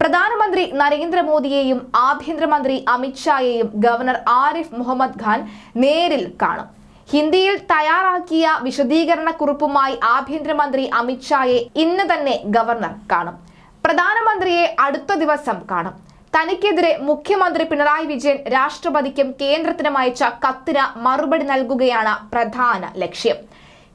പ്രധാനമന്ത്രി നരേന്ദ്രമോദിയെയും ആഭ്യന്തരമന്ത്രി അമിത്ഷായെയും ഗവർണർ ആരിഫ് മുഹമ്മദ് ഖാൻ നേരിൽ കാണും. ഹിന്ദിയിൽ തയ്യാറാക്കിയ വിശദീകരണ കുറിപ്പുമായി ആഭ്യന്തരമന്ത്രി അമിത്ഷായെ ഇന്ന് തന്നെ ഗവർണർ കാണും. പ്രധാനമന്ത്രിയെ അടുത്ത ദിവസം കാണും. തനിക്കെതിരെ മുഖ്യമന്ത്രി പിണറായി വിജയൻ രാഷ്ട്രപതിക്കും കേന്ദ്രത്തിനും അയച്ച കത്തിന് മറുപടി നൽകുകയാണ് പ്രധാന ലക്ഷ്യം.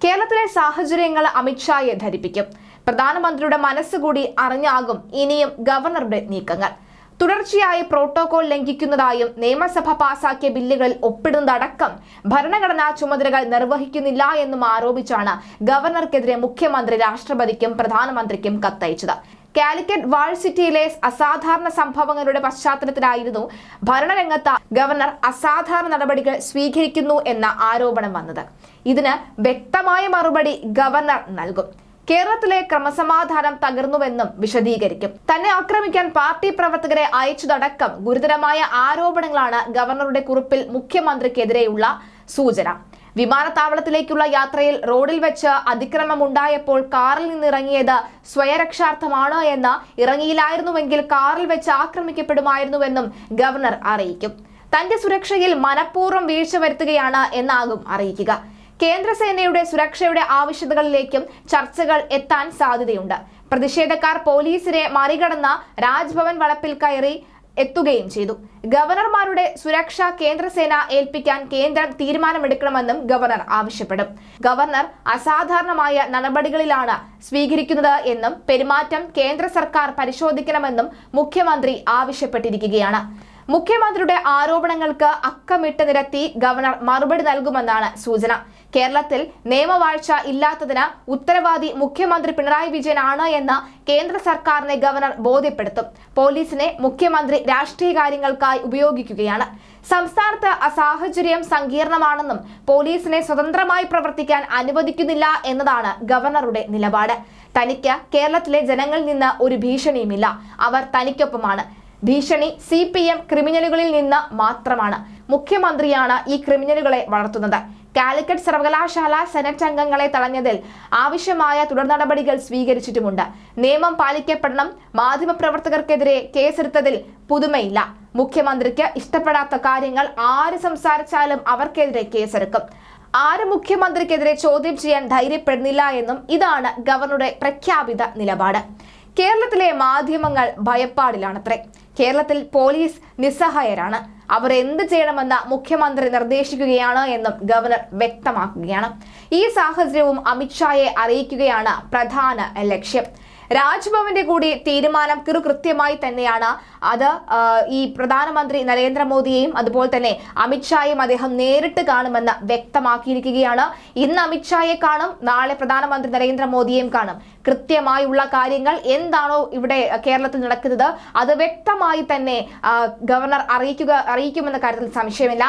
കേരളത്തിലെ സാഹചര്യങ്ങൾ അമിത്ഷായെ ധരിപ്പിക്കും. പ്രധാനമന്ത്രിയുടെ മനസ്സുകൂടി അറിഞ്ഞാകും ഇനിയും ഗവർണറുടെ നീക്കങ്ങൾ. തുടർച്ചയായി പ്രോട്ടോകോൾ ലംഘിക്കുന്നതായും നിയമസഭ പാസാക്കിയ ബില്ലുകളിൽ ഒപ്പിടുന്നതടക്കം ഭരണഘടനാ ചുമതലകൾ നിർവഹിക്കുന്നില്ല എന്നും ആരോപിച്ചാണ് ഗവർണർക്കെതിരെ മുഖ്യമന്ത്രി രാഷ്ട്രപതിക്കും പ്രധാനമന്ത്രിക്കും കത്തയച്ചത്. കാലിക്കറ്റ് വാൾ സിറ്റിയിലെ അസാധാരണ സംഭവങ്ങളുടെ പശ്ചാത്തലത്തിലായിരുന്നു ഭരണരംഗത്ത് ഗവർണർ അസാധാരണ നടപടികൾ സ്വീകരിക്കുന്നു എന്ന ആരോപണം വന്നത്. ഇതിന് വ്യക്തമായ മറുപടി ഗവർണർ നൽകും. കേരളത്തിലെ ക്രമസമാധാനം തകർന്നുവെന്നും വിശദീകരിക്കും. തന്നെ ആക്രമിക്കാൻ പാർട്ടി പ്രവർത്തകരെ അയച്ചതടക്കം ഗുരുതരമായ ആരോപണങ്ങളാണ് ഗവർണറുടെ കുറിപ്പിൽ മുഖ്യമന്ത്രിക്കെതിരെയുള്ള സൂചന. വിമാനത്താവളത്തിലേക്കുള്ള യാത്രയിൽ റോഡിൽ വെച്ച് അതിക്രമമുണ്ടായപ്പോൾ കാറിൽ നിന്നിറങ്ങിയത് സ്വയരക്ഷാർത്ഥമാണ് എന്ന് ഇറങ്ങിയില്ലായിരുന്നുവെങ്കിൽ കാറിൽ വെച്ച് ആക്രമിക്കപ്പെടുമായിരുന്നുവെന്നും ഗവർണർ അറിയിക്കും. തന്റെ സുരക്ഷയിൽ മനഃപൂർവം വീഴ്ച വരുത്തുകയാണ് എന്നാകും അറിയിക്കുക. കേന്ദ്രസേനയുടെ സുരക്ഷയുടെ ആവശ്യകതകളിലേക്കും ചർച്ചകൾ എത്താൻ സാധ്യതയുണ്ട്. പ്രതിഷേധക്കാർ പോലീസിനെ മറികടന്ന രാജ്ഭവൻ വളപ്പിൽ കയറി എത്തുകയും ചെയ്തു. ഗവർണർമാരുടെ സുരക്ഷ കേന്ദ്രസേന ഏൽപ്പിക്കാൻ കേന്ദ്രം തീരുമാനമെടുക്കണമെന്നും ഗവർണർ ആവശ്യപ്പെടും. ഗവർണർ അസാധാരണമായ നടപടികളിലാണ് സ്വീകരിക്കുന്നത് എന്നും പെരുമാറ്റം കേന്ദ്ര സർക്കാർ പരിശോധിക്കണമെന്നും മുഖ്യമന്ത്രി ആവശ്യപ്പെട്ടിരിക്കുകയാണ്. മുഖ്യമന്ത്രിയുടെ ആരോപണങ്ങൾക്ക് അക്കമിട്ട് നിരത്തി ഗവർണർ മറുപടി നൽകുമെന്നാണ് സൂചന. കേരളത്തിൽ നിയമവാഴ്ച ഇല്ലാത്തതിന് ഉത്തരവാദി മുഖ്യമന്ത്രി പിണറായി വിജയനാണ് എന്ന് കേന്ദ്ര സർക്കാരിനെ ഗവർണർ ബോധ്യപ്പെടുത്തും. പോലീസിനെ മുഖ്യമന്ത്രി രാഷ്ട്രീയ കാര്യങ്ങൾക്കായി ഉപയോഗിക്കുകയാണ്. സംസ്ഥാനത്ത് സാഹചര്യം സങ്കീർണമാണെന്നും പോലീസിനെ സ്വതന്ത്രമായി പ്രവർത്തിക്കാൻ അനുവദിക്കുന്നില്ല എന്നതാണ് ഗവർണറുടെ നിലപാട്. തനിക്ക് കേരളത്തിലെ ജനങ്ങളിൽ നിന്ന് ഒരു ഭീഷണിയുമില്ല. അവർ തനിക്കൊപ്പമാണ്. ഭീഷണി സി പി എം ക്രിമിനലുകളിൽ നിന്ന് മാത്രമാണ്. മുഖ്യമന്ത്രിയാണ് ഈ ക്രിമിനലുകളെ വളർത്തുന്നത്. കാലിക്കറ്റ് സർവകലാശാല സെനറ്റ് അംഗങ്ങളെ തടഞ്ഞതിൽ ആവശ്യമായ തുടർ നടപടികൾ സ്വീകരിച്ചിട്ടുമുണ്ട്. നിയമം പാലിക്കപ്പെടണം മാധ്യമപ്രവർത്തകർക്കെതിരെ കേസെടുത്തതിൽ പുതുമയില്ല. മുഖ്യമന്ത്രിക്ക് ഇഷ്ടപ്പെടാത്ത കാര്യങ്ങൾ ആര് സംസാരിച്ചാലും അവർക്കെതിരെ കേസെടുക്കും. ആര് മുഖ്യമന്ത്രിക്കെതിരെ ചോദ്യം ചെയ്യാൻ ധൈര്യപ്പെടുന്നില്ല എന്നും ഇതാണ് ഗവർണറുടെ പ്രഖ്യാപിത നിലപാട്. കേരളത്തിലെ മാധ്യമങ്ങൾ ഭയപ്പാടിലാണത്രേ. കേരളത്തിൽ പോലീസ് നിസ്സഹായരാണ്. അവർ എന്ത് ചെയ്യണമെന്ന് മുഖ്യമന്ത്രി നിർദ്ദേശിക്കുകയാണ് എന്നും ഗവർണർ വ്യക്തമാക്കുകയാണ്. ഈ സാഹചര്യവും അമിത്ഷായെ അറിയിക്കുകയാണ് പ്രധാന ലക്ഷ്യം. രാജ്ഭവന്റെ കൂടി തീരുമാനം കൃത്യമായി തന്നെയാണ്. അത് ഈ പ്രധാനമന്ത്രി നരേന്ദ്രമോദിയെയും അതുപോലെ തന്നെ അമിത്ഷായും അദ്ദേഹം നേരിട്ട് കാണുമെന്ന് വ്യക്തമാക്കിയിരിക്കുകയാണ്. ഇന്ന് അമിത്ഷായെ കാണും നാളെ പ്രധാനമന്ത്രി നരേന്ദ്രമോദിയെയും കാണും. കൃത്യമായുള്ള കാര്യങ്ങൾ എന്താണോ ഇവിടെ കേരളത്തിൽ നടക്കുന്നത് അത് വ്യക്തമായി തന്നെ ഗവർണർ അറിയിക്കുക അറിയിക്കുമെന്ന കാര്യത്തിൽ സംശയമില്ല.